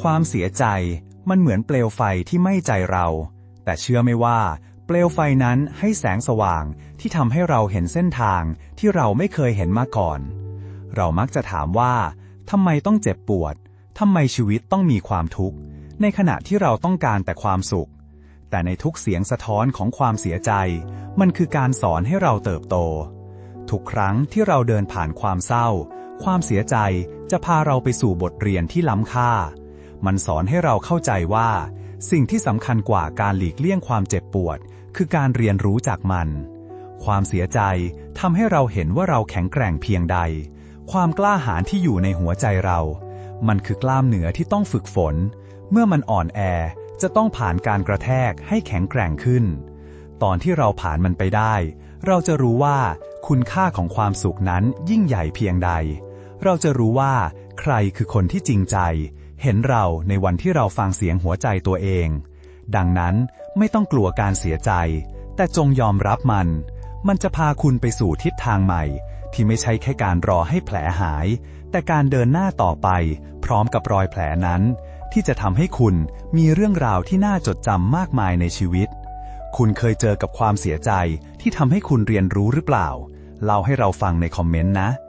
ความเสียใจมันเหมือนเปลวไฟที่ไม้ใจเรา แต่เชื่อไหมว่า เปลวไฟนั้นให้แสงสว่างที่ทำให้เราเห็นเส้นทางที่เราไม่เคยเห็นมาก่อน เรามักจะถามว่าทำไมต้องเจ็บปวดทำไมชีวิตต้องมีความทุกข์ ในขณะที่เราต้องการแต่ความสุข แต่ในทุกเสียงสะท้อนของความเสียใจ มันคือการสอนให้เราเติบโต ทุกครั้งที่เราเดินผ่านความเศร้า ความเสียใจจะพาเราไปสู่บทเรียนที่ล้ำค่า มันสอนให้เราเข้าใจว่า สิ่งที่สำคัญกว่าการหลีกเลี่ยงความเจ็บปวด คือการเรียนรู้จากมัน ความเสียใจทำให้เราเห็นว่าเราแข็งแกร่งเพียงใด ความกล้าหาญที่อยู่ในหัวใจเรา มันคือกล้ามเนื้อที่ต้องฝึกฝน เมื่อมันอ่อนแอจะต้องผ่านการกระแทกให้แข็งแกร่งขึ้น ตอนที่เราผ่านมันไปได้ เราจะรู้ว่าคุณค่าของความสุขนั้นยิ่งใหญ่เพียงใด เราจะรู้ว่า ใครคือคนที่จริงใจ เห็นเราในวันที่เราฟังเสียงหัวใจตัวเอง ดังนั้นไม่ต้องกลัวการเสียใจ แต่จงยอมรับมัน มันจะพาคุณไปสู่ทิศทางใหม่ ที่ไม่ใช่แค่การรอให้แผลหาย แต่การเดินหน้าต่อไป พร้อมกับรอยแผลนั้น ที่จะทำให้คุณมีเรื่องราวที่น่าจดจำมากมายในชีวิต คุณเคยเจอกับความเสียใจที่ทำให้คุณเรียนรู้หรือเปล่า เล่าให้เราฟังในคอมเมนต์นะ